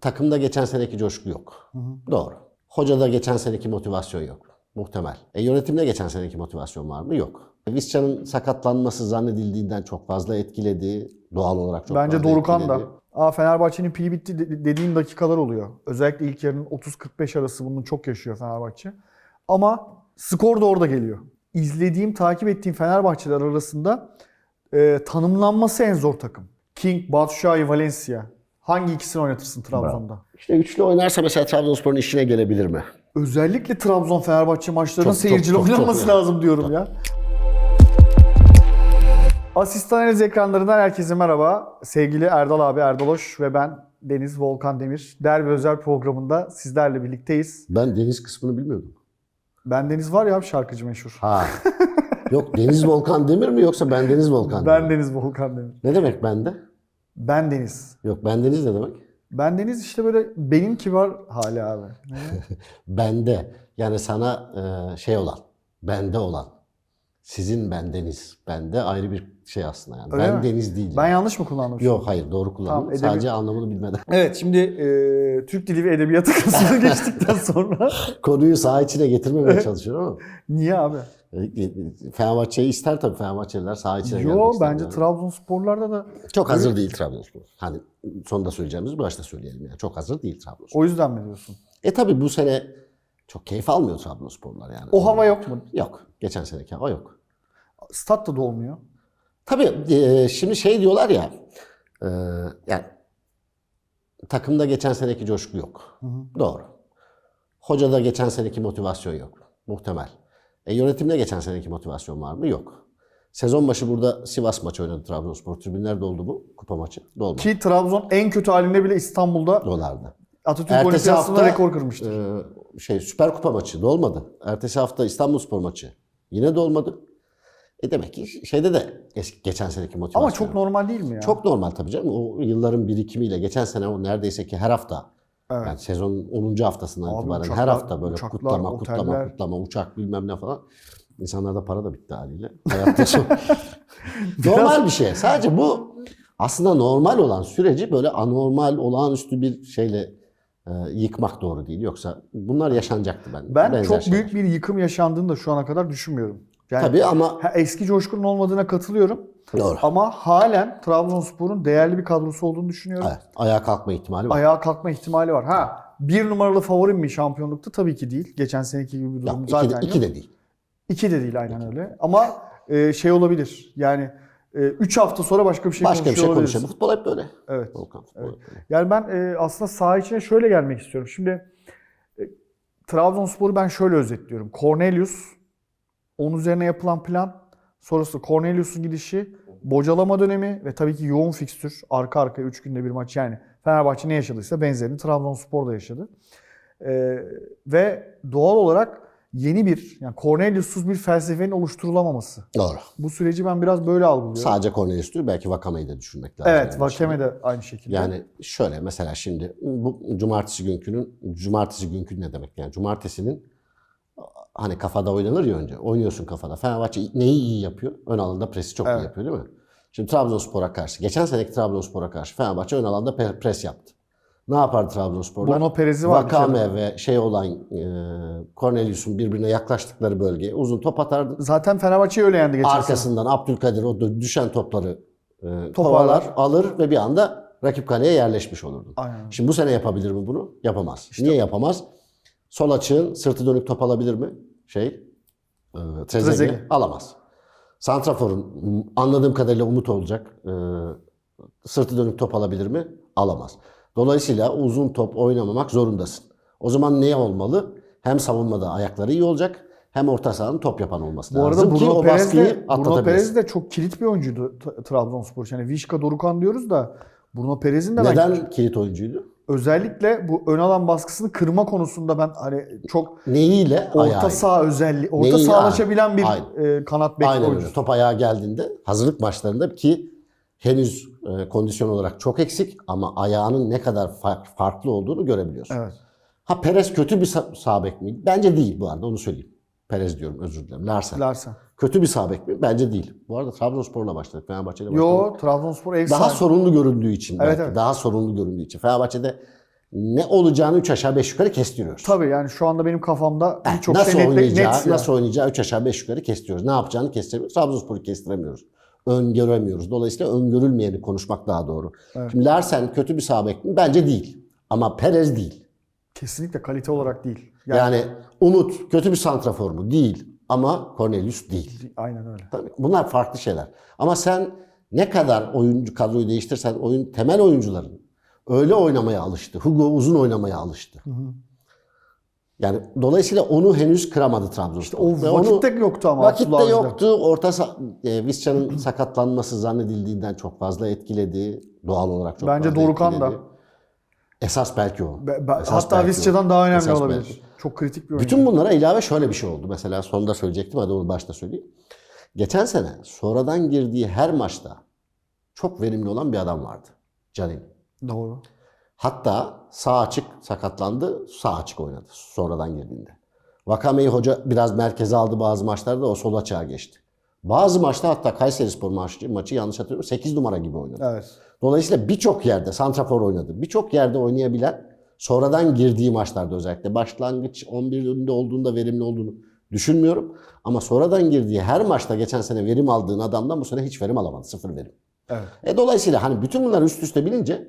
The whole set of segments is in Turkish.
Takımda geçen seneki coşku yok. Doğru. Hocada geçen seneki motivasyon yok. Muhtemel. E, yönetimde geçen seneki motivasyon var mı? Yok. Visca'nın sakatlanması zannedildiğinden çok fazla etkiledi. Doğal olarak çok Bence fazla Dorukan da. etkiledi. Aa Fenerbahçe'nin pili bitti de- dediğin dakikalar oluyor. Özellikle ilk yarının 30-45 arası bunu çok yaşıyor Fenerbahçe. Ama skor da orada geliyor. İzlediğim, takip ettiğim Fenerbahçeler arasında e, tanımlanması en zor takım. King, Batshuayi, Valencia. Hangi ikisini oynatırsın Trabzon'da? İşte üçlü oynarsa mesela Trabzonspor'un işine gelebilir mi? Özellikle Trabzon Fenerbahçe maçlarının Çok, çok, seyircili çok, çok oynanması iyi. lazım diyorum ya. Asistan analiz ekranlarından herkese merhaba. Sevgili Erdal abi Erdal Hoş ve ben Deniz Volkan Demir. Derbi özel programında sizlerle birlikteyiz. Ben deniz kısmını bilmiyordum. Ben Deniz var ya şarkıcı meşhur. Ha. Yok Deniz Volkan Demir mi yoksa ben Deniz Volkan Ben Demir? Deniz Volkan Demir. Ne demek bende? Ben Deniz. Yok ben Deniz ne demek? Ben Deniz işte böyle benim kibar hali abi. Bende. Yani sana e, şey olan, bende olan. Sizin bendeniz. Bende ayrı bir şey aslında yani. Öyle ben mi? deniz değil. Ben yanlış mı kullandım? Yok hayır doğru kullandım. Tamam, edebi- Sadece anlamını bilmeden. Evet şimdi e, Türk Dili ve Edebiyatı kısmını geçtikten sonra Konuyu saha içine getirmemeye çalışıyorum ama. niye abi? E, e, Fenerbahçe'yi ister tabii Fenerbahçeliler saha içine gelmek Yo ister bence yani. Trabzonsporlarda da Çok hazır değil Trabzonspor. Hani sonunda söyleyeceğimizi başta söyleyelim yani. Çok hazır değil Trabzonspor. o yüzden mi diyorsun? E tabii bu sene çok keyif almıyor Trabzonsporlar yani. O hava yok mu? Yok. Geçen seneki hava yok. Stat da dolmuyor. Tabii e, şimdi şey diyorlar ya e, yani takımda geçen seneki coşku yok. Doğru. Hocada geçen seneki motivasyon yok. Muhtemel. E, yönetimde geçen seneki motivasyon var mı? Yok. Sezon başı burada Sivas maçı oynadı Trabzonspor. Tribünler doldu mu? Kupa maçı. Dolmadı. Ki Trabzon en kötü halinde bile İstanbul'da Dolardı. Atatürk Ertesi Olimpiyası'nda hafta rekor kırmıştır. e, şey Süper Kupa maçı dolmadı. Ertesi hafta İstanbulspor maçı yine dolmadı. E demek ki şeyde de eski, geçen seneki motivasyon. Ama çok normal değil mi ya? Çok normal tabii canım. O yılların birikimiyle geçen sene o neredeyse ki her hafta Evet. yani sezonun 10. haftasından Abi itibaren uçaklar- her hafta böyle uçaklar, kutlama, kutlama, oteller. kutlama, uçak bilmem ne falan. İnsanlarda para da bitti haliyle. Hayatta çok normal bir şey. Sadece bu aslında normal olan süreci böyle anormal, olağanüstü bir şeyle e, yıkmak doğru değil. Yoksa bunlar yaşanacaktı ben. Ben benzer çok şeyler. büyük bir yıkım yaşandığını da şu ana kadar düşünmüyorum. Yani Tabii ama eski coşkunun olmadığına katılıyorum. Doğru. Ama halen Trabzonspor'un değerli bir kadrosu olduğunu düşünüyorum. Evet, ayağa kalkma ihtimali var. Ayağa kalkma ihtimali var. Ha bir numaralı favorim mi şampiyonlukta? Tabii ki değil. Geçen seneki gibi bir Ya, durum iki, zaten de, yok. iki de değil. İki de değil aynen öyle. Ama e, şey olabilir. Yani 3 hafta sonra başka bir şey Başka bir şey konuşalım. Futbol hep böyle. Evet. Volkan, futbol hep böyle. Yani ben e, aslında saha içine şöyle gelmek istiyorum. Şimdi e, Trabzonspor'u ben şöyle özetliyorum. Cornelius, onun üzerine yapılan plan, sonrası Cornelius'un gidişi, bocalama dönemi ve tabii ki yoğun fikstür. Arka arkaya 3 günde bir maç yani. Fenerbahçe ne yaşadıysa benzerini Trabzonspor da yaşadı. E, ve doğal olarak yeni bir, yani Cornelius'suz bir felsefenin oluşturulamaması. Doğru. Bu süreci ben biraz böyle algılıyorum. Sadece Cornelius değil belki Vakame'yi de düşünmek lazım. evet, yani şimdi. de aynı şekilde. Yani şöyle mesela şimdi bu cumartesi günkünün cumartesi günkü ne demek yani cumartesinin hani kafada oynanır ya önce. Oynuyorsun kafada. Fenerbahçe neyi iyi yapıyor? Ön alanda presi çok Evet. iyi yapıyor değil mi? Şimdi Trabzonspor'a karşı, geçen seneki Trabzonspor'a karşı Fenerbahçe ön alanda pres yaptı. Ne yapar Trabzonspor'da? Bruno Perez'i var. Vakame ve şey olan e, Cornelius'un birbirine yaklaştıkları bölgeye uzun top atardı. Zaten Fenerbahçe öyle yendi geçen sene. Arkasından Abdülkadir o düşen topları e, kovalar, alır ve bir anda rakip kaleye yerleşmiş olurdu. Aynen. Şimdi bu sene yapabilir mi bunu? Yapamaz. Niye yapamaz? Sol açığın sırtı dönük top alabilir mi? Şey, e, Trezeguet. alamaz. Santrafor'un anladığım kadarıyla Umut olacak. E, sırtı dönük top alabilir mi? Alamaz. Dolayısıyla uzun top oynamamak zorundasın. O zaman ne olmalı? Hem savunmada ayakları iyi olacak hem orta sahanın top yapan olması Bu lazım arada ki Bruno o Perez baskıyı de, Bruno. Perez de çok kilit bir oyuncuydu T- Trabzonspor. için. Yani Vişka Dorukan diyoruz da Bruno Perez'in de Neden kilit oyuncuydu? Özellikle bu ön alan baskısını kırma konusunda ben hani çok Neyiyle? orta Ayağıyla. saha özelliği, orta Neyi- sahalaşabilen bir Aynen. e, kanat bek Aynen öyle. oyuncusu. Top ayağa geldiğinde hazırlık maçlarında ki henüz e, kondisyon olarak çok eksik ama ayağının ne kadar fa- farklı olduğunu görebiliyorsun. Evet. Ha Perez kötü bir sa- sağ bek mi? Bence değil bu arada onu söyleyeyim. Perez diyorum özür dilerim. Larsen. Larsen. Kötü bir sağ bek mi? Bence değil. Bu arada Trabzonspor'la başladık. Fenerbahçe'yle başladık. Yo Trabzonspor ev Daha sahibi. sorunlu göründüğü için Evet, belki. evet. Daha sorunlu göründüğü için. Fenerbahçe'de ne olacağını 3 aşağı 5 yukarı kestiriyoruz. Tabii yani şu anda benim kafamda Eh, birçok nasıl şey oynayacağı, net nasıl oynayacağı 3 aşağı 5 yukarı kestiriyoruz. Ne yapacağını kestiremiyoruz. Trabzonspor'u kestiremiyoruz. Öngöremiyoruz. Dolayısıyla öngörülmeyeni konuşmak daha doğru. Evet. Şimdi Larsen kötü bir sağ bek mi? Bence değil. Ama Perez değil. Kesinlikle kalite olarak değil. Yani, Yani, Umut kötü bir santrafor mu? Değil. Ama Cornelius değil. aynen öyle. Tabii bunlar farklı şeyler. Ama sen ne kadar oyuncu kadroyu değiştirsen oyun temel oyuncuların öyle oynamaya alıştı. Hugo uzun oynamaya alıştı. Yani dolayısıyla onu henüz kıramadı Trabzonspor. O Ve vakitte yoktu ama Vakitte Abdullah yoktu. Orta sa- e, Visca'nın sakatlanması zannedildiğinden çok fazla etkiledi. Doğal olarak çok Bence fazla Dorukhan da. Esas belki o. Be- be- Esas hatta Visca'dan daha önemli Esas olabilir. belki. Çok kritik bir oyuncu. Bütün bunlara ilave şöyle bir şey oldu. Mesela sonunda söyleyecektim hadi onu başta söyleyeyim. Geçen sene sonradan girdiği her maçta çok verimli olan bir adam vardı. Canin. Doğru. Hatta sağ açık sakatlandı, sağ açık oynadı sonradan girdiğinde. Vakame'yi hoca biraz merkeze aldı bazı maçlarda o sol açığa geçti. Bazı maçta hatta Kayserispor maçı, maçı yanlış hatırlıyorum 8 numara gibi oynadı. Evet. Dolayısıyla birçok yerde santrafor oynadı. Birçok yerde oynayabilen sonradan girdiği maçlarda özellikle başlangıç 11'inde olduğunda verimli olduğunu düşünmüyorum. Ama sonradan girdiği her maçta geçen sene verim aldığın adamdan bu sene hiç verim alamadı. Sıfır verim. Evet. E dolayısıyla hani bütün bunlar üst üste bilince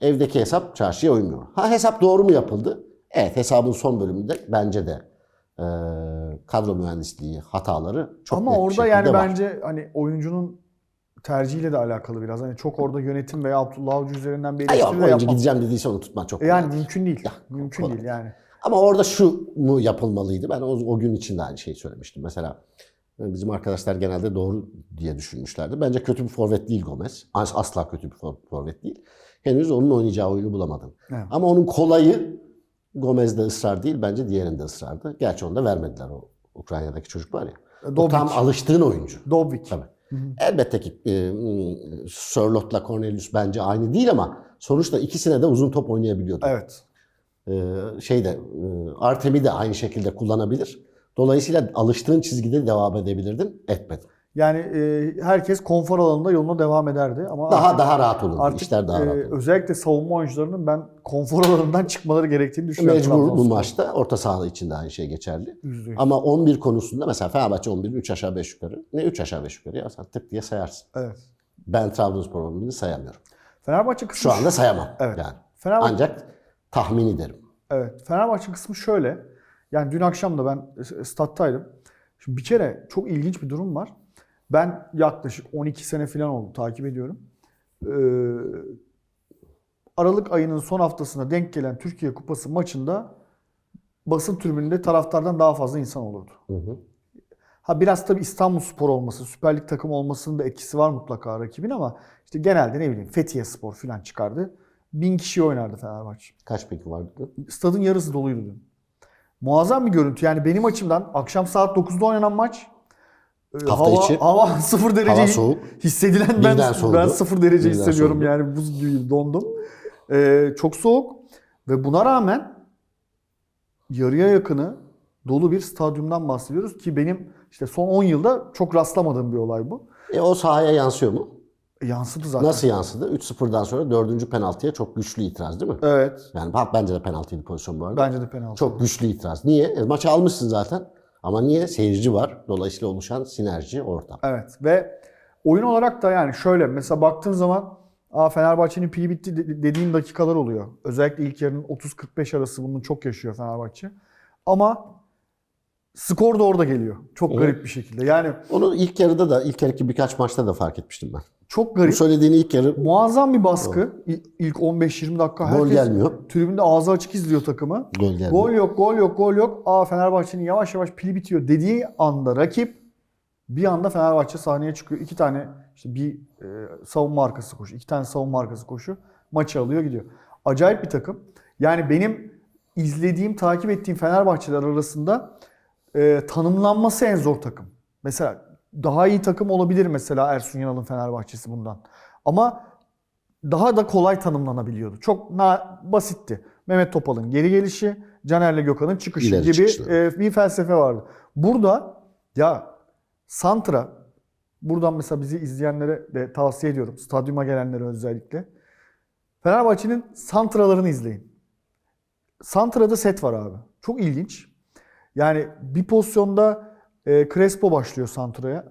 evdeki hesap çarşıya uymuyor. Ha hesap doğru mu yapıldı? Evet hesabın son bölümünde bence de e, kadro mühendisliği hataları çok Ama net orada yani var. bence hani oyuncunun tercihiyle de alakalı biraz. Hani çok orada yönetim veya Abdullah Avcı üzerinden bir yok eleştiri de oyuncu yapmam. gideceğim dediyse onu tutman çok E Yani kolay. mümkün değil. mümkün kolay. değil yani. Ama orada şu mu yapılmalıydı? Ben o, o gün için de aynı şeyi söylemiştim. Mesela e, bizim arkadaşlar genelde doğru diye düşünmüşlerdi. Bence kötü bir forvet değil Gomez. As- Asla kötü bir for- forvet değil. Henüz onun oynayacağı oyunu bulamadım. Evet. Ama onun kolayı Gomez'de ısrar değil. Bence diğerinde ısrardı. Gerçi onu da vermediler o Ukrayna'daki çocuk var ya. O Dobic. tam alıştığın oyuncu. Dobvik. Tabii. Elbette ki e, Sörlot'la Cornelius bence aynı değil ama sonuçta ikisine de uzun top oynayabiliyordu. Evet. Ee, şeyde e, Artem'i de aynı şekilde kullanabilir. Dolayısıyla alıştığın çizgide devam edebilirdin. Etmedin. Yani e, herkes konfor alanında yoluna devam ederdi ama Daha artık, daha rahat olurdu. artık İşler daha e, rahat olurdu. özellikle savunma oyuncularının ben konfor alanından çıkmaları gerektiğini düşünüyorum. Mecbur bu maçta. Orta saha için de aynı şey geçerli. Yüzde yüz. Ama 11 konusunda mesela Fenerbahçe 11 3 aşağı 5 yukarı. Ne 3 aşağı 5 yukarı ya sen tık diye sayarsın. Evet. Ben Trabzonspor 11'ini sayamıyorum. Fenerbahçe kısmı Şu anda sayamam. Evet. Yani. Fenerbahçe Ancak tahmin ederim. Evet. Fenerbahçe kısmı şöyle. Yani dün akşam da ben e, stat'taydım. Şimdi bir kere çok ilginç bir durum var. Ben yaklaşık 12 sene falan oldu takip ediyorum. Ee, Aralık ayının son haftasına denk gelen Türkiye Kupası maçında basın tribününde taraftardan daha fazla insan olurdu. Hı hı. Ha biraz tabii İstanbul Spor olması, Süper Lig takımı olmasının da etkisi var mutlaka rakibin ama işte genelde ne bileyim Fethiye Spor falan çıkardı. Bin kişi oynardı Fenerbahçe. Kaç peki vardı? Stadın yarısı doluydu dün. Muazzam bir görüntü. Yani benim açımdan akşam saat 9'da oynanan maç. Hafta hava, içi. Hava 0 derece. Hava soğuk. Hissedilen ben, Birden soğudu. ben 0 derece Birden hissediyorum soğudu. yani buz gibi dondum. Ee, çok soğuk ve buna rağmen yarıya yakını dolu bir stadyumdan bahsediyoruz ki benim işte son 10 yılda çok rastlamadığım bir olay bu. E o sahaya yansıyor mu? E, yansıdı zaten. Nasıl yansıdı? 3-0'dan sonra dördüncü penaltıya çok güçlü itiraz değil mi? Evet. Yani bence de penaltıydı pozisyon bu arada. Bence de penaltı. Çok güçlü itiraz. Niye? E, maçı almışsın zaten. Ama niye? Seyirci var. Dolayısıyla oluşan sinerji ortam. Evet ve oyun olarak da yani şöyle mesela baktığın zaman Aa Fenerbahçe'nin pili bitti de- dediğin dakikalar oluyor. Özellikle ilk yarının 30-45 arası bunu çok yaşıyor Fenerbahçe. Ama skor da orada geliyor. Çok Evet. garip bir şekilde. Yani Onu ilk yarıda da, ilk yarıki birkaç maçta da fark etmiştim ben. Çok Bu garip. söylediğini ilk yarı Muazzam bir baskı. İlk 15-20 dakika gol herkes gelmiyor. tribünde ağzı açık izliyor takımı. Gol gelmiyor. Gol yok, gol yok, gol yok. Aa Fenerbahçe'nin yavaş yavaş pili bitiyor dediği anda rakip bir anda Fenerbahçe sahneye çıkıyor. İki tane işte bir e, savunma arkası koşu, iki tane savunma arkası koşu maçı alıyor gidiyor. Acayip bir takım. Yani benim izlediğim, takip ettiğim Fenerbahçeler arasında e, tanımlanması en zor takım. Mesela daha iyi takım olabilir mesela Ersun Yanal'ın Fenerbahçesi bundan. Ama daha da kolay tanımlanabiliyordu. Çok na basitti. Mehmet Topal'ın geri gelişi, Caner'le Gökhan'ın çıkışı İleri gibi çıkışları. e, bir felsefe vardı. Burada ya Santra buradan mesela bizi izleyenlere de tavsiye ediyorum. Stadyuma gelenlere özellikle. Fenerbahçe'nin santralarını izleyin. Santra'da set var abi. Çok ilginç. Yani bir pozisyonda e, Crespo başlıyor Santra'ya.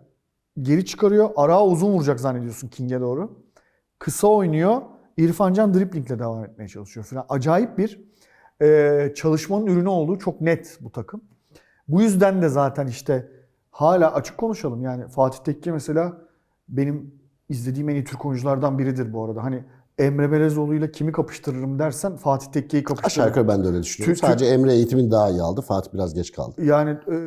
Geri çıkarıyor. Arağa uzun vuracak zannediyorsun King'e doğru. Kısa oynuyor. İrfan Can driplingle devam etmeye çalışıyor falan. Acayip bir e, çalışmanın ürünü olduğu çok net bu takım. Bu yüzden de zaten işte hala açık konuşalım. Yani Fatih Tekke mesela benim izlediğim en iyi Türk oyunculardan biridir bu arada. Hani Emre Belezoğlu ile kimi kapıştırırım dersen Fatih Tekke'yi Aşağı kapıştırırım. yukarı ben de öyle düşünüyorum. Türk- Sadece Emre eğitimin daha iyi aldı. Fatih biraz geç kaldı. Yani e,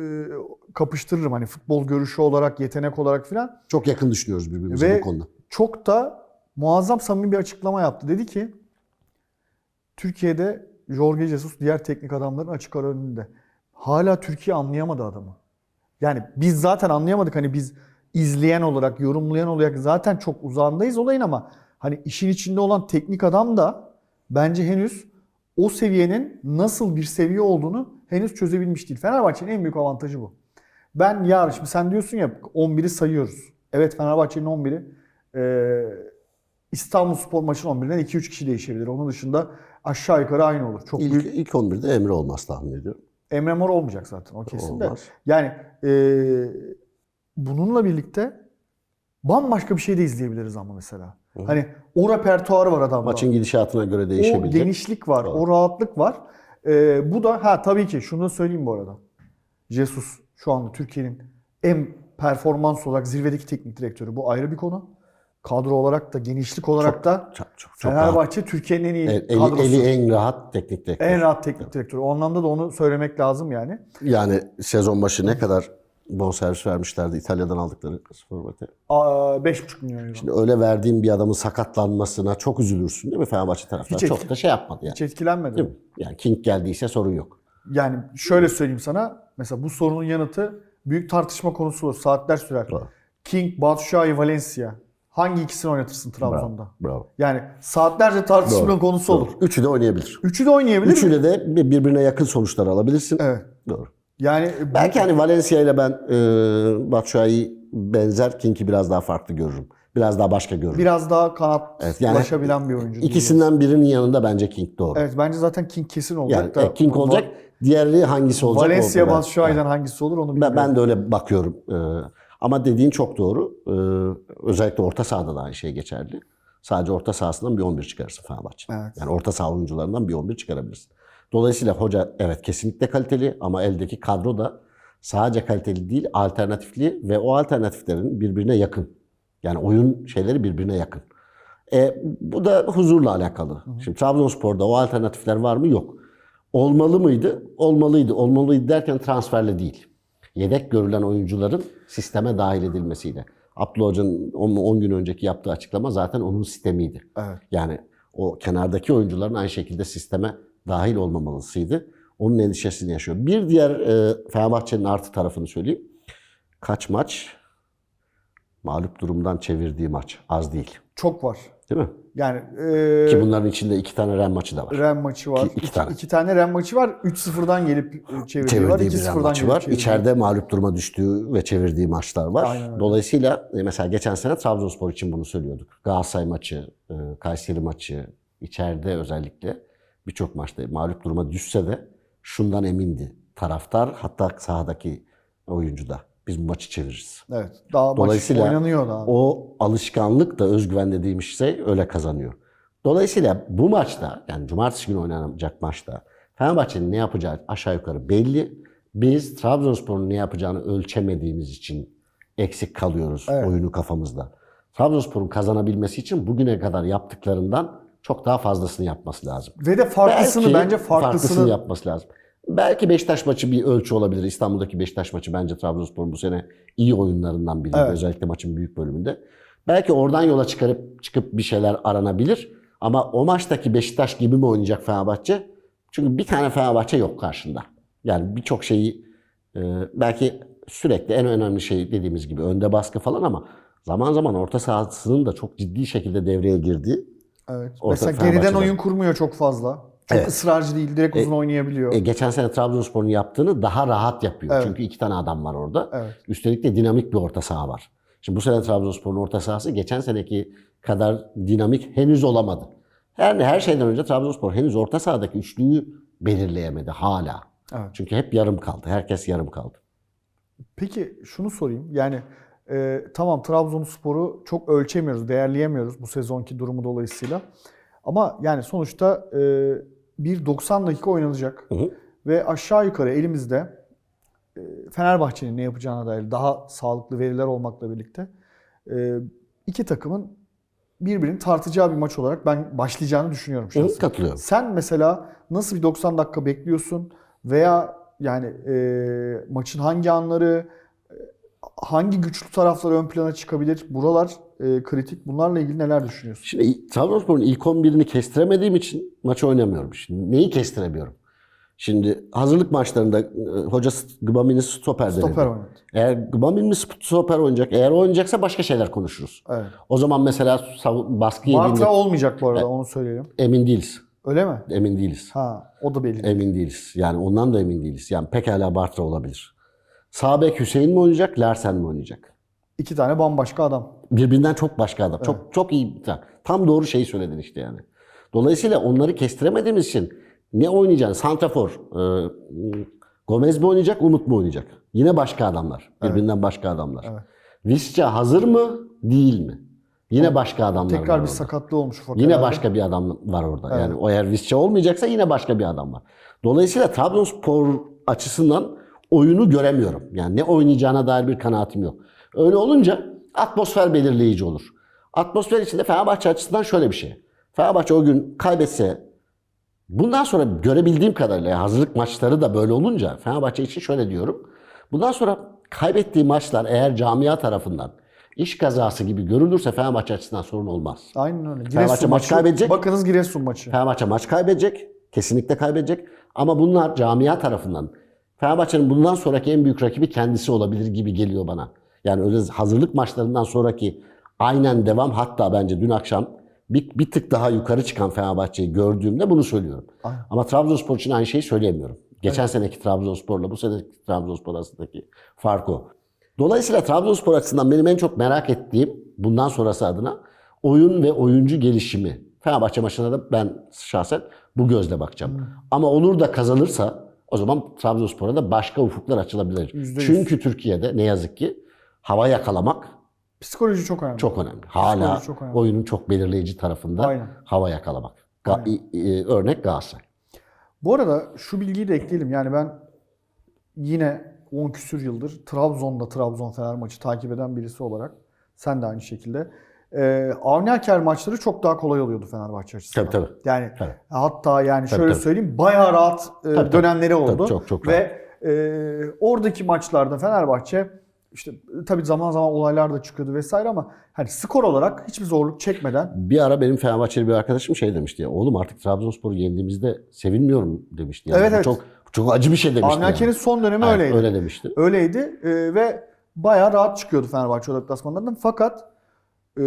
kapıştırırım hani futbol görüşü olarak, yetenek olarak filan. Çok yakın düşünüyoruz birbirimize Ve bu konuda. çok da muazzam samimi bir açıklama yaptı. Dedi ki Türkiye'de Jorge Jesus diğer teknik adamların açık ara önünde. Hala Türkiye anlayamadı adamı. Yani biz zaten anlayamadık hani biz izleyen olarak, yorumlayan olarak zaten çok uzağındayız olayın ama hani işin içinde olan teknik adam da bence henüz o seviyenin nasıl bir seviye olduğunu henüz çözebilmiş değil. Fenerbahçe'nin en büyük avantajı bu. Ben yarın şimdi sen diyorsun ya 11'i sayıyoruz. Evet Fenerbahçe'nin 11'i e, İstanbul Spor maçının 11'inden 2-3 kişi değişebilir. Onun dışında aşağı yukarı aynı olur. Çok İlk, büyük ilk 11'de Emre olmaz tahmin ediyorum. Emre Mor olmayacak zaten o kesin de. Yani e, bununla birlikte bambaşka bir şey de izleyebiliriz ama mesela. Hı. Hani o repertuar var adamda. Maçın gidişatına göre o değişebilecek. genişlik var, Doğru. o rahatlık var. E, bu da ha tabii ki şunu da söyleyeyim bu arada. Jesus şu anda Türkiye'nin en performans olarak zirvedeki teknik direktörü. Bu ayrı bir konu. Kadro olarak da genişlik olarak da Çok, çok, çok. Fenerbahçe Türkiye'nin en iyi El- kadrosu. eli en rahat teknik direktör. en rahat teknik direktörü. O anlamda da onu söylemek lazım yani. Yani sezon başı ne kadar bonservis vermişlerdi İtalya'dan aldıkları forvete. Aa, 5,5 milyon euro. Şimdi öyle verdiğin bir adamın sakatlanmasına çok üzülürsün değil mi Fenerbahçe taraftarı? Hiç Çok da şey yapmadı yani. Hiç etkilenmedi. Değil mi? Yani King geldiyse sorun yok. Yani şöyle söyleyeyim sana. Mesela bu sorunun yanıtı büyük tartışma konusu olur. Saatler sürer. Doğru. King, Batshuayi, Valencia. Hangi ikisini oynatırsın Trabzon'da? Bravo. Yani saatlerce tartışma Doğru, konusu olur. Üçü de oynayabilir. Üçü de oynayabilir mi? Üçüyle de bir- birbirine yakın sonuçlar alabilirsin. Evet. Doğru. Yani Belki hani Valencia ile ben e, Batshuayi benzer King'i biraz daha farklı görürüm. Biraz daha başka görürüm. biraz daha kanat Evet, yani ulaşabilen bir oyuncu. İkisinden birinin yanında bence King doğru. Evet bence zaten King kesin olacak yani da. e, King olacak. Diğeri hangisi olacak? Valencia, Batshuayi'den hangisi olur onu bilmiyorum. ben de öyle bakıyorum. Ee, ama dediğin çok doğru. Ee, özellikle orta sahada da aynı şey geçerli. Sadece orta sahasından bir 11 çıkarırsın Fenerbahçe. Evet. Yani orta saha oyuncularından bir 11 çıkarabilirsin. Dolayısıyla hoca evet kesinlikle kaliteli ama eldeki kadro da sadece kaliteli değil alternatifli ve o alternatiflerin birbirine yakın. Yani oyun şeyleri birbirine yakın. E, bu da huzurla alakalı. Şimdi Trabzonspor'da o alternatifler var mı? Yok. Olmalı mıydı? Olmalıydı. Olmalıydı derken transferle değil. Yedek görülen oyuncuların sisteme dahil edilmesiyle. Abdullah Hoca'nın 10 gün önceki yaptığı açıklama zaten onun sistemiydi. Evet. Yani o kenardaki oyuncuların aynı şekilde sisteme dahil olmamalısıydı. Onun endişesini yaşıyor. Bir diğer e, Fenerbahçe'nin artı tarafını söyleyeyim. Kaç maç? Mağlup durumdan çevirdiği maç. Az değil. Çok var. Değil mi? Yani e, Ki bunların içinde iki tane Ren maçı da var. Ren maçı var. İki- iki İki, tane. iki tane Ren maçı var. 3-0'dan gelip çevirdiği, var. çevirdiği Ren 2-0'dan maçı var. çevirdiği. İçeride mağlup duruma düştüğü ve çevirdiği maçlar var. Aynen öyle. Dolayısıyla e, mesela geçen sene Trabzonspor için bunu söylüyorduk. Galatasaray maçı, e, Kayseri maçı, içeride özellikle birçok maçta mağlup duruma düşse de şundan emindi taraftar hatta sahadaki oyuncu da. Biz bu maçı çeviririz. Evet. Daha Dolayısıyla maç oynanıyor daha. O alışkanlık da özgüven dediğimiz şey öyle kazanıyor. Dolayısıyla bu maçta yani cumartesi günü oynanacak maçta Fenerbahçe'nin ne yapacağı aşağı yukarı belli. Biz Trabzonspor'un ne yapacağını ölçemediğimiz için eksik kalıyoruz Evet. oyunu kafamızda. Trabzonspor'un kazanabilmesi için bugüne kadar yaptıklarından çok daha fazlasını yapması lazım. Ve de farklısını Belki bence farklısını, yapması lazım. Belki Beşiktaş maçı bir ölçü olabilir. İstanbul'daki Beşiktaş maçı bence Trabzonspor'un bu sene iyi oyunlarından biri. Evet. Özellikle maçın büyük bölümünde. Belki oradan yola çıkarıp çıkıp bir şeyler aranabilir. Ama o maçtaki Beşiktaş gibi mi oynayacak Fenerbahçe? Çünkü bir tane Fenerbahçe yok karşında. Yani birçok şeyi e, belki sürekli en önemli şey dediğimiz gibi önde baskı falan ama zaman zaman orta sahasının da çok ciddi şekilde devreye girdiği Evet. Orta Mesela geriden oyun kurmuyor çok fazla. Çok Evet. ısrarcı değil. Direkt uzun oynayabiliyor. E, geçen sene Trabzonspor'un yaptığını daha rahat yapıyor. Evet. Çünkü iki tane adam var orada. Evet. Üstelik de dinamik bir orta saha var. Şimdi bu sene Trabzonspor'un orta sahası geçen seneki kadar dinamik henüz olamadı. Her, her şeyden önce Trabzonspor henüz orta sahadaki üçlüyü belirleyemedi hala. Evet. Çünkü hep yarım kaldı. Herkes yarım kaldı. Peki şunu sorayım. Yani e, tamam Trabzonspor'u çok ölçemiyoruz, değerleyemiyoruz bu sezonki durumu dolayısıyla. Ama yani sonuçta e, bir 90 dakika oynanacak. Hı hı. Ve aşağı yukarı elimizde e, Fenerbahçe'nin ne yapacağına dair daha sağlıklı veriler olmakla birlikte e, iki takımın birbirini tartacağı bir maç olarak ben başlayacağını düşünüyorum şahsen. katılıyorum. Sen mesela nasıl bir 90 dakika bekliyorsun veya yani e, maçın hangi anları hangi güçlü taraflar ön plana çıkabilir? Buralar e, kritik. Bunlarla ilgili neler düşünüyorsun? Şimdi Trabzonspor'un ilk 11'ini kestiremediğim için maçı oynamıyorum. Şimdi neyi kestiremiyorum? Şimdi hazırlık maçlarında e, hoca Gbamin'i stoper denedi. Stoper oynadı. Eğer Gbamin mi stoper oynayacak? Eğer oynayacaksa başka şeyler konuşuruz. Evet. O zaman mesela baskı yediğinde Bartra olmayacak bu arada onu söyleyelim. emin değiliz. Öyle mi? Emin değiliz. Ha, o da belli. Emin değiliz. Yani ondan da emin değiliz. Yani pekala Bartra olabilir. Sağ bek Hüseyin mi oynayacak, Larsen mi oynayacak? İki tane bambaşka adam. Birbirinden çok başka adam. Çok çok iyi. Tam doğru şeyi söyledin işte yani. Dolayısıyla onları kestiremediğimiz için ne oynayacaksın? Santrafor. E, Gomez mi oynayacak, Umut mu oynayacak? Yine başka adamlar. Birbirinden başka adamlar. Evet. Visca hazır mı, değil mi? Yine başka adamlar var Tekrar bir orada. sakatlığı olmuş ufak Yine herhalde. başka bir adam var orada. Yani o eğer Visca olmayacaksa yine başka bir adam var. Dolayısıyla Trabzonspor açısından oyunu göremiyorum. Yani ne oynayacağına dair bir kanaatim yok. Öyle olunca atmosfer belirleyici olur. Atmosfer içinde Fenerbahçe açısından şöyle bir şey. Fenerbahçe o gün kaybetse bundan sonra görebildiğim kadarıyla hazırlık maçları da böyle olunca Fenerbahçe için şöyle diyorum. Bundan sonra kaybettiği maçlar eğer camia tarafından iş kazası gibi görülürse Fenerbahçe açısından sorun olmaz. Aynen öyle. Fenerbahçe Giresun maç maçı. kaybedecek. Bakınız Giresun maçı. Fenerbahçe maç kaybedecek. Kesinlikle kaybedecek. Ama bunlar camia tarafından Fenerbahçe'nin bundan sonraki en büyük rakibi kendisi olabilir gibi geliyor bana. Yani öyle hazırlık maçlarından sonraki aynen devam hatta bence dün akşam bir, bir tık daha yukarı çıkan Fenerbahçe'yi gördüğümde bunu söylüyorum. Aynen. Ama Trabzonspor için aynı şeyi söyleyemiyorum. Geçen seneki Trabzonspor'la bu seneki Trabzonspor arasındaki fark o. Dolayısıyla Trabzonspor açısından benim en çok merak ettiğim bundan sonrası adına oyun ve oyuncu gelişimi. Fenerbahçe maçına da ben şahsen bu gözle bakacağım. Ama olur da kazanırsa o zaman Trabzonspor'a da başka ufuklar açılabilir. Yüzde yüz. Çünkü Türkiye'de ne yazık ki hava yakalamak Psikoloji çok önemli. çok önemli. Hala Psikoloji çok önemli. oyunun çok belirleyici tarafında Aynen. hava yakalamak. Ga- i- örnek Galatasaray. Bu arada şu bilgiyi de ekleyelim. Yani ben yine 10 küsür yıldır Trabzon'da Trabzon Fener maçı takip eden birisi olarak sen de aynı şekilde. Ee, Avni Aker maçları çok daha kolay oluyordu Fenerbahçe açısından. Tabii tabii. Yani Tabii. hatta yani Tabii, şöyle tabii. söyleyeyim bayağı rahat e, tabii. dönemleri oldu. Tabii, çok, çok Ve e, oradaki maçlarda Fenerbahçe işte tabii zaman zaman olaylar da çıkıyordu vesaire ama hani skor olarak hiçbir zorluk çekmeden Bir ara benim Fenerbahçeli bir arkadaşım şey demişti ya. Oğlum artık Trabzonspor'u yendiğimizde sevinmiyorum demişti. Yani. Evet, evet. Çok çok acı bir şey demişti. Avni yani. Aker'in son dönemi Evet, öyleydi. Öyle demişti. Öyleydi e, ve bayağı rahat çıkıyordu Fenerbahçe o deplasmanlardan. Fakat e,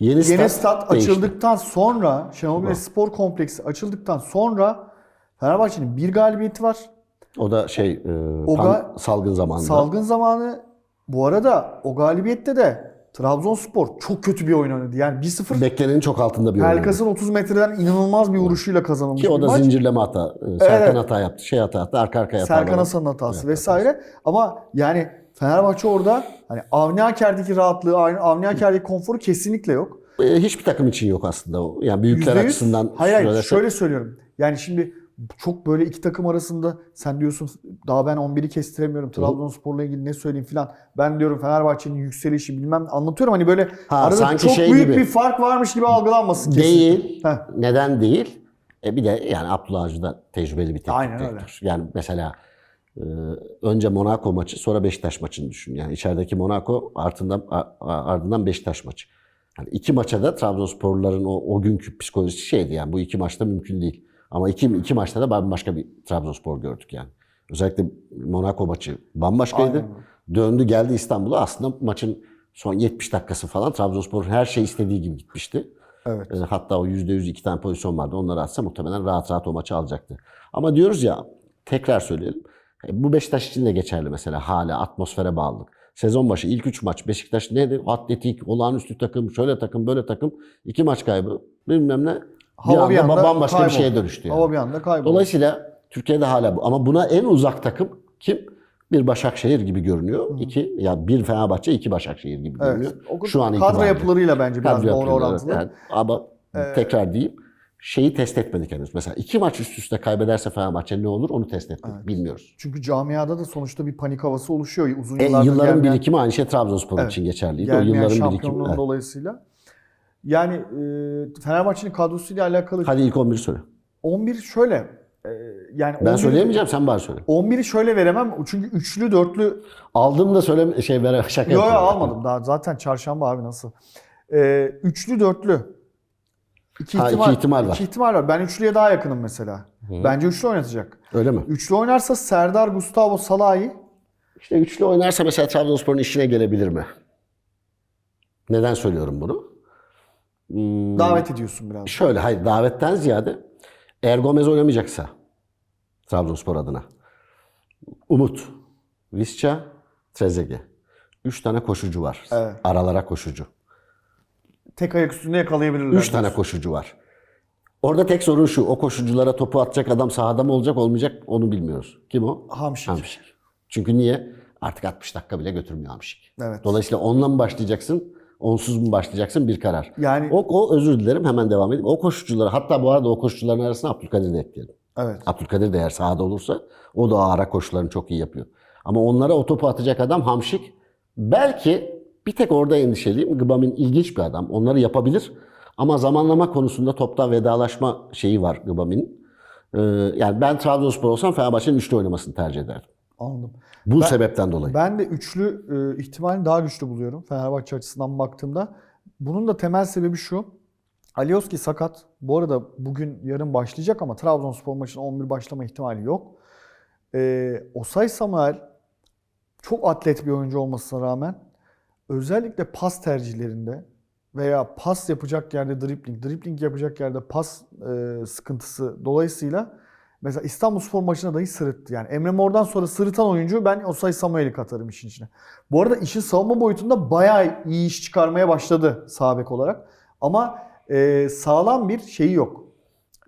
Yeni, yeni stat, stat değişti. açıldıktan sonra, Şenol Güneş. Spor Kompleksi açıldıktan sonra Fenerbahçe'nin bir galibiyeti var. O da şey e, O pan- ga- salgın zamanında. Salgın zamanı bu arada o galibiyette de Trabzonspor çok kötü bir oyun oynadı. Yani 1-0 Beklenenin çok altında bir oyun. Pelkas'ın 30 metreden inanılmaz bir vuruşuyla kazanılmış Ki o da maç. zincirleme hata. E, Serkan Evet. hata yaptı. Şey hata yaptı. Arka arkaya hatalar. Serkan Hasan'ın hatası Evet, vesaire. Ama yani Fenerbahçe orada hani Avni Aker'deki rahatlığı, Avni Aker'deki konforu kesinlikle yok. E, hiçbir takım için yok aslında o. Yani büyükler Yüzde yüz- açısından Hayır hayır şöyle söylüyorum. Yani şimdi çok böyle iki takım arasında sen diyorsun daha ben 11'i kestiremiyorum. Trabzonspor'la ilgili ne söyleyeyim filan. Ben diyorum Fenerbahçe'nin yükselişi bilmem anlatıyorum. Hani böyle Ha, arada sanki çok şey büyük gibi. bir fark varmış gibi algılanmasın kesin. Değil. Heh. Neden değil? E bir de yani Abdullah Avcı da tecrübeli bir teknik Aynen öyle. Yani mesela önce Monaco maçı sonra Beşiktaş maçını düşün. Yani içerideki Monaco ardından ardından Beşiktaş maçı. Yani iki maça da Trabzonsporluların o, o günkü psikolojisi şeydi yani bu iki maçta mümkün değil. Ama iki, iki maçta da bambaşka bir Trabzonspor gördük yani. Özellikle Monaco maçı bambaşkaydı. Aynen. Döndü geldi İstanbul'a aslında maçın son 70 dakikası falan Trabzonspor'un her şey istediği gibi gitmişti. Evet. E, Hatta o %100 iki tane pozisyon vardı. Onları atsa muhtemelen rahat rahat o maçı alacaktı. Ama diyoruz ya tekrar söyleyelim. E, Bu Beşiktaş için de geçerli mesela hala atmosfere bağlılık. Sezon başı ilk 3 maç Beşiktaş neydi? Atletik, olağanüstü takım, şöyle takım, böyle takım. iki maç kaybı bilmem ne. Hava bir anda anda bambaşka bir şeye dönüştü yani. Hava bir anda kayboldu. Dolayısıyla Türkiye'de hala bu. Ama buna en uzak takım kim? Bir Başakşehir gibi görünüyor. İki, ya bir Fenerbahçe, iki Başakşehir gibi evet. görünüyor. O Şu an kadro yapılarıyla bence biraz Kadro doğru orantılı. evet. Ama tekrar diyeyim, şeyi test etmedik henüz. Mesela iki maç üst üste kaybederse Fenerbahçe ne olur onu test etmedik. Bilmiyoruz. Çünkü camiada da sonuçta bir panik havası oluşuyor. Uzun E, yılların gelmeyen- birikimi aynı şey Trabzonspor Evet. için geçerliydi. O yılların birikimi. evet. dolayısıyla. Yani e, Fenerbahçe'nin kadrosuyla alakalı Hadi ilk 11 söyle. 11 şöyle. e, yani Ben 11'i söyleyemeyeceğim sen bari söyle. 11'i şöyle veremem çünkü üçlü dörtlü Aldım da söyle şey vere şaka Yok almadım daha zaten çarşamba abi nasıl? Ee, üçlü dörtlü. İki Ha, iki ihtimal, ihtimal var. iki ihtimal var. Ben üçlüye daha yakınım mesela. Bence üçlü oynatacak. Öyle mi? Üçlü oynarsa Serdar, Gustavo, Salah'ı İşte üçlü oynarsa mesela Trabzonspor'un işine gelebilir mi? Neden söylüyorum bunu? Hmm, davet ediyorsun biraz. Şöyle hayır davetten ziyade eğer Gomez oynamayacaksa Trabzonspor adına Umut, Visca, Trezeguet. Üç tane koşucu var. Evet. Aralara koşucu. Tek ayak üstünde yakalayabilirler. Üç tane koşucu var. Orada tek sorun şu. O koşuculara topu atacak adam sahada mı olacak olmayacak onu bilmiyoruz. Kim o? Hamşik. Hamşik. Çünkü niye? Artık 60 dakika bile götürmüyor Hamşik. Evet. Dolayısıyla onunla mı başlayacaksın? Onsuz mu başlayacaksın? Bir karar. Yani O, o özür dilerim hemen devam edeyim. O koşucuları hatta bu arada o koşucuların arasına Abdülkadir de ekleyelim. evet. Abdülkadir de eğer sahada olursa o da ara koşularını çok iyi yapıyor. Ama onlara o topu atacak adam Hamşik. Belki bir tek orada endişeliyim. Gıbam'ın ilginç bir adam. Onları yapabilir. Ama zamanlama konusunda toptan vedalaşma şeyi var Gıbam'ın. Ee, yani ben Trabzonspor olsam Fenerbahçe'nin üçlü oynamasını tercih ederdim. Anladım. Bu sebepten dolayı. Ben de üçlü e, ihtimalini daha güçlü buluyorum Fenerbahçe açısından baktığımda. Bunun da temel sebebi şu. Alioski sakat. Bu arada bugün yarın başlayacak ama Trabzonspor maçına 11 başlama ihtimali yok. E, Osay Samuel çok atlet bir oyuncu olmasına rağmen özellikle pas tercihlerinde veya pas yapacak yerde dribbling, dribbling yapacak yerde pas e, sıkıntısı dolayısıyla mesela İstanbulspor maçına dahi sırıttı. Yani Emre Mor'dan sonra sırıtan oyuncu ben Osay Samuel'i katarım işin içine. Bu arada işin savunma boyutunda bayağı iyi iş çıkarmaya başladı sağ bek olarak. Ama e, sağlam bir şeyi yok.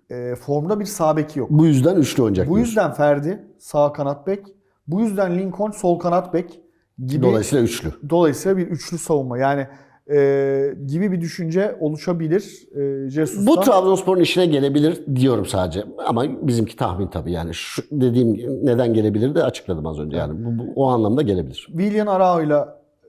E, formda bir sağ beki yok. Bu yüzden üçlü oynayacak. Bu diyorsun. yüzden Ferdi sağ kanat bek. Bu yüzden Lincoln sol kanat bek gibi. Dolayısıyla üçlü. Dolayısıyla bir üçlü savunma. Yani e, gibi bir düşünce oluşabilir e. Bu Trabzonspor'un işine gelebilir diyorum sadece. Ama bizimki tahmin tabii yani. Şu dediğim neden gelebilir de açıkladım az önce yani. Bu, bu- o anlamda gelebilir. Willian Arao ile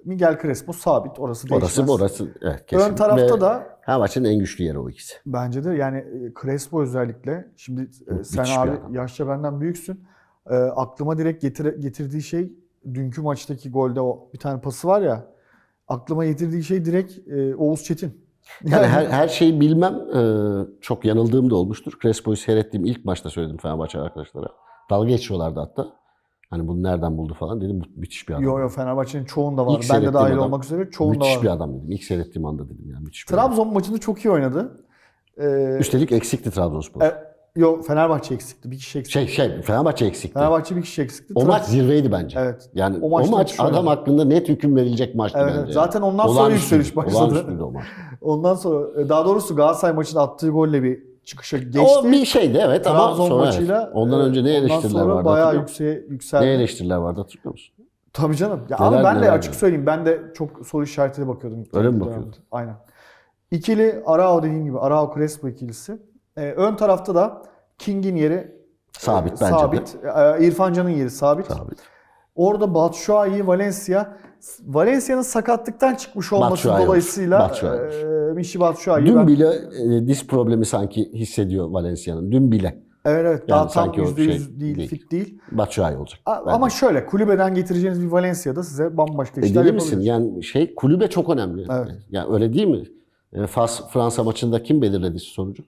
Miguel Crespo sabit. Orası değişmez. Orası orası evet kesin. Ön tarafta Ve da Fenerbahçe'nin en güçlü yeri o ikisi. bence de yani e, Crespo özellikle. Şimdi e, sen Müthiş abi yaşça benden büyüksün. E, aklıma direkt getir, getirdiği şey dünkü maçtaki golde o bir tane pası var ya. Aklıma getirdiği şey direkt e, Oğuz Çetin. Yani her, her şeyi bilmem e, çok yanıldığım da olmuştur. Crespo'yu seyrettiğim ilk maçta söyledim Fenerbahçe arkadaşlara. Dalga geçiyorlardı hatta. Hani bunu nereden buldu falan dedim. Müthiş bir adam. Yo yo Fenerbahçe'nin çoğunda var. Ben de dahil adam. olmak üzere çoğunda müthiş var. bir adam dedim. İlk seyrettiğim anda dedim yani müthiş bir adam. Trabzon maçını çok iyi oynadı. Ee, Üstelik eksikti Trabzonspor. e, yo Fenerbahçe eksikti. Bir kişi eksikti. Şey şey Fenerbahçe eksikti. Fenerbahçe bir kişi eksikti. O maç zirveydi bence. Evet. Yani O o, maç müthiş oynadı. adam hakkında net hüküm verilecek maçtı Evet, bence. evet. Zaten ondan sonra Olağanüstüydü, yükseliş başladı. olağanüstüydü o maç. Ondan sonra e, daha doğrusu Galatasaray maçında attığı golle bir çıkışa geçti. O bir şeydi evet ama Trabzon sonra maçıyla evet. ondan e, önce ne ondan eleştiriler sonra vardı bayağı hatırlıyor musun? yükseğe yükseldi. Ne eleştiriler vardı hatırlıyor musun? Tabii canım. Ya Neler ama ben de neler açık yani. söyleyeyim. Ben de çok soru işaretiyle bakıyordum. ilk Öyle mi dönemde. bakıyordun? Aynen. İkili Arao dediğim gibi Arao Crespo ikilisi. Ee, ön tarafta da King'in yeri Sabit e, bence de. sabit. İrfan Can'ın yeri sabit. Sabit. Orada Batshuayi, Valencia. Valencia'nın sakatlıktan çıkmış olması Batshuayi dolayısıyla Batshuayi e, Michy Batshuayi. Dün ben- bile e, diz problemi sanki hissediyor Valencia'nın. Dün bile. Evet evet daha Yani tam sanki o %100 şey değil, değil. fit değil. Batshuayi olacak. A-. Ama şöyle kulübeden getireceğiniz bir Valencia'da size bambaşka E, işler misin? yapabilir. Yani şey kulübe çok önemli. Evet. Yani öyle değil mi? E, Fas Fransa maçında kim belirledi sonucu?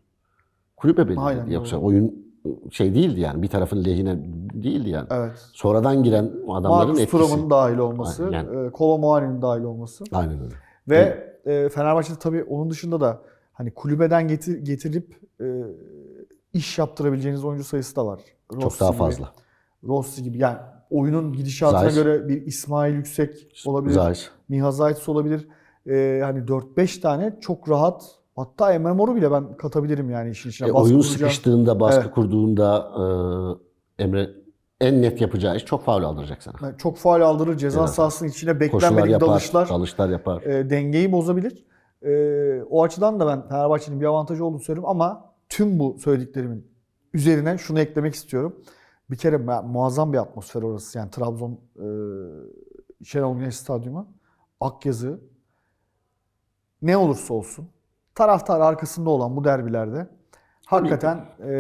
Kulübe belirledi. Aynen, Yoksa doğru. oyun şey değildi yani. Bir tarafın lehine değildi yani. Evet. Sonradan giren adamların Marcus etkisi. Thuram'ın dahil olması, Aynen. e, Kolo Muani'nin dahil olması Aynen öyle. ve e, Fenerbahçe'de tabii onun dışında da hani kulübeden getir, getirip e, iş yaptırabileceğiniz oyuncu sayısı da var. Çok Rossi daha gibi, fazla. Rossi gibi yani oyunun gidişatına Zayis. göre bir İsmail Yüksek olabilir. Zahir. Miha Zaytis olabilir. E, hani 4-5 tane çok rahat Hatta Emre Mor'u bile ben katabilirim yani işin içine. E, Baskı oyun kuracağım. sıkıştığında, baskı Evet. kurduğunda e, Emre en net yapacağı iş çok faul aldıracak sana. Yani Çok faal aldırır. Ceza Evet. sahasının içine beklenmedik yapar, dalışlar. dalışlar yapar. e, dengeyi bozabilir. E, o açıdan da ben Fenerbahçe'nin bir avantajı olduğunu söylüyorum ama tüm bu söylediklerimin üzerine şunu eklemek istiyorum. Bir kere mu- muazzam bir atmosfer orası. Yani Trabzon e, Şenol Güneş Stadyumu. Akyazı ne olursa olsun taraftar arkasında olan bu derbilerde hakikaten e,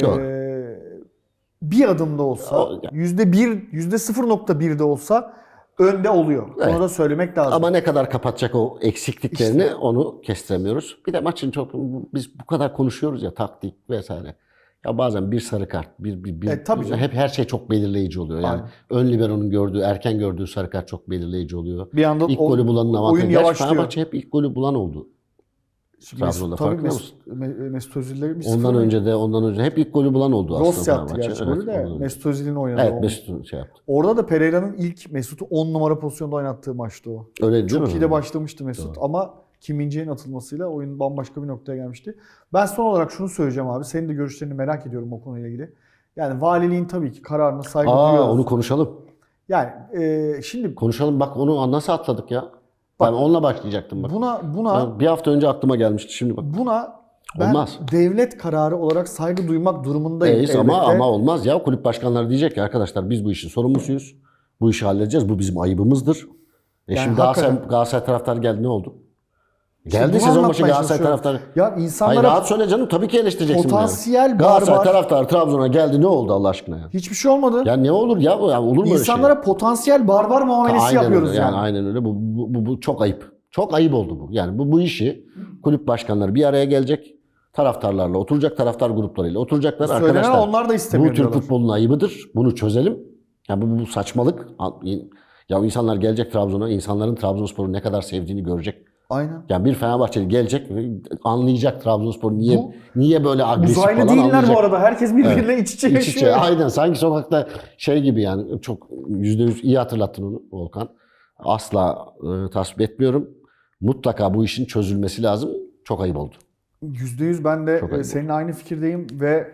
bir adımda olsa yüzde bir, yüzde 0.1 de olsa önde oluyor. Evet. Onu da söylemek lazım. Ama ne kadar kapatacak o eksikliklerini onu kestiremiyoruz. Bir de maçın çok biz bu kadar konuşuyoruz ya taktik vesaire. Ya bazen bir sarı kart, bir bir, bir E, tabii canım. hep her şey çok belirleyici oluyor. Yani ön libero'nun gördüğü, erken gördüğü sarı kart çok belirleyici oluyor. Bir anda İlk o- golü bulanın avantajı. oyun Gerçi yavaşlıyor. Fenerbahçe hep ilk golü bulan oldu. Şimdi Trabzon'da Mesut, tabii Mesut, Me- Mesut Özil'le bir Ondan önce de ondan önce hep ilk golü bulan oldu Rossi aslında attı Fenerbahçe. gerçi golü de. Mesut Özil'in oynadığı. Evet o. Mesut'un şey yaptı. Orada da Pereira'nın ilk Mesut'u 10 numara pozisyonda oynattığı maçtı o. Öyle değil Çok mi? iyi de başlamıştı Mesut ama Kim İnce'nin atılmasıyla oyun bambaşka bir noktaya gelmişti. Ben son olarak şunu söyleyeceğim abi. Senin de görüşlerini merak ediyorum o konuyla ilgili. Yani valiliğin tabii ki kararına saygı Aa duyuyoruz. onu konuşalım. Yani e, şimdi Konuşalım bak onu nasıl atladık ya. Ben onunla başlayacaktım bak. buna buna Ben bir hafta önce aklıma gelmişti şimdi bak. buna ben Olmaz. devlet kararı olarak saygı duymak durumundayım. Eyiz ama ama olmaz ya. Kulüp başkanları diyecek ki arkadaşlar biz bu işin sorumlusuyuz. Bu işi halledeceğiz. Bu bizim ayıbımızdır. E Yani şimdi Galatasaray, hakikaten- Galatasaray taraftarı geldi ne oldu? İşte Geldi bunu sezon başı Galatasaray taraftarı. Ya Hayır insanlara rahat söyle canım tabii ki eleştireceksin potansiyel Galatasaray barbar taraftarı Trabzon'a geldi ne oldu Allah aşkına ya? hiçbir şey olmadı. Ya ne olur ya, ya olur mu öyle şey? İnsanlara potansiyel barbar muamelesi aynen yapıyoruz öyle, yani. Aynen öyle. Bu, bu, bu, bu çok ayıp. Çok ayıp oldu bu. Yani bu, bu işi kulüp başkanları bir araya gelecek. Taraftarlarla oturacak, taraftar gruplarıyla oturacaklar. Söylenen Arkadaşlar onlar da bu istemiyor Türk diyorlar. futbolunun ayıbıdır. Bunu çözelim. Ya bu, bu saçmalık. Ya insanlar gelecek Trabzon'a, insanların Trabzonspor'u ne kadar sevdiğini görecek. Aynen. Yani bir Fenerbahçeli gelecek anlayacak Trabzonspor niye Bu- niye böyle agresif falan değiller anlayacak. bu arada. Herkes birbiriyle iç içe İç yaşıyor. içe aynen sanki sokakta şey gibi yani çok yüzde yüz iyi hatırlattın onu Volkan. Asla e, tasvip etmiyorum. Mutlaka bu işin çözülmesi lazım. Çok ayıp oldu. Yüzde yüz ben de e, seninle aynı fikirdeyim ve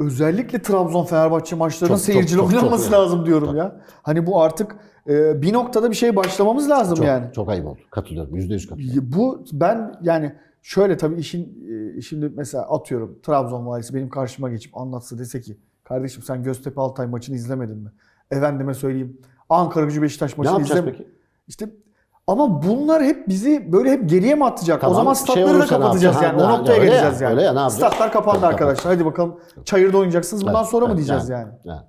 özellikle Trabzon Fenerbahçe maçlarının seyircili çok oynanması lazım diyorum Tabii. ya. Hani bu artık e, bir noktada bir şey başlamamız lazım Çok, yani. çok ayıp oldu. Katılıyorum. Yüzde yüz katılıyorum. Bu ben yani şöyle tabii işin e, şimdi mesela atıyorum Trabzon valisi benim karşıma geçip anlatsa dese ki kardeşim sen Göztepe Altay maçını izlemedin mi? Efendime söyleyeyim Ankara Gücü Beşiktaş maçını izlemedin. peki? İşte ama bunlar hep bizi böyle hep geriye mi atacak? Tamam, o zaman şey statları da olursa ne kapatacağız yani. yapacaksın? O Ha, noktaya öyle ya, geleceğiz yani. öyle ya, ne yapacağız? Statlar kapandı Tabii, arkadaşlar. Hadi bakalım çayırda oynayacaksınız. Bundan Evet, sonra mı evet, diyeceğiz yani? yani.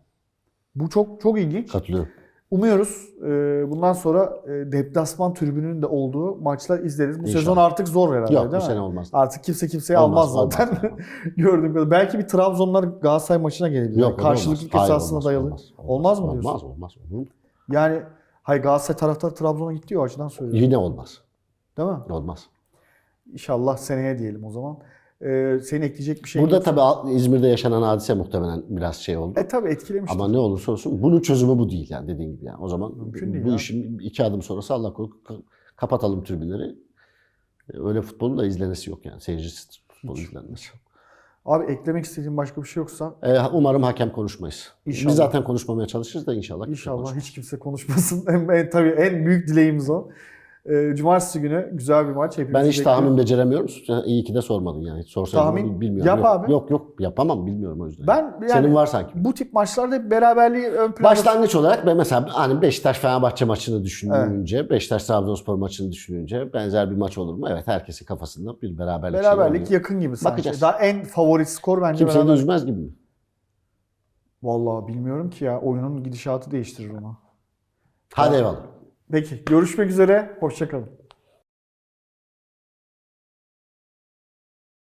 Bu çok çok ilginç. Katılıyorum. Umuyoruz e, bundan sonra e, deplasman tribününün de olduğu maçlar izleriz. Bu İnşallah. sezon artık zor herhalde Yok değil bu mi? sene olmaz. Artık kimse kimseyi Olmaz, almaz zaten. olmaz. Gördüğüm kadar. Belki bir Trabzonlar Galatasaray maçına gelebilir. Yok, Karşılıklı olmaz. Esasına olmaz, dayalı. Olmaz, Olmaz mı diyorsun? Olmaz olmaz. Olur? Yani hayır Galatasaray taraftarı Trabzon'a gitti ya, o açıdan söylüyorum. Yine olmaz. Değil mi? Olmaz. İnşallah seneye diyelim o zaman. Ee, senin ekleyecek bir şey Burada tabii İzmir'de yaşanan hadise muhtemelen biraz şey oldu. E tabii etkilemiştir. Ama ne olursa olsun bunun çözümü bu değil yani dediğin gibi. Yani. O zaman Mümkün değil bu ya. işin iki adım sonrası Allah korusun ka- kapatalım tribünleri. E, Öyle futbolun da izlenesi yok yani. Seyircisiz futbol izlenmesi. Abi eklemek istediğin başka bir şey yoksa E, umarım hakem konuşmayız. İnşallah. Biz zaten konuşmamaya çalışırız da inşallah. kimse inşallah konuşmaz. hiç kimse konuşmasın. en, en- tabii en büyük dileğimiz o. Ee, Cumartesi günü güzel bir maç. Hepimizi Ben hiç bekliyor. tahmin beceremiyorum. Sen İyi ki de sormadın yani. Hiç sorsaydın Tahmin? bilmiyorum. Yap yok, abi. Yok yok yapamam bilmiyorum o yüzden. Ben yani Senin var sanki. bu tip maçlarda hep beraberliği ön planda Başlangıç olarak ben mesela hani Beşiktaş Fenerbahçe maçını düşününce, Beşiktaş Trabzonspor maçını düşününce benzer bir maç olur mu? Evet herkesin kafasında bir beraberlik, şeyi beraberlik oluyor. yakın gibi sanki. Bakacağız. Daha en favori skor bence Kimseyi de beraberlik. üzmez gibi mi? Vallahi bilmiyorum ki ya. Oyunun gidişatı değiştirir onu. Hadi eyvallah. Peki görüşmek üzere. Hoşçakalın.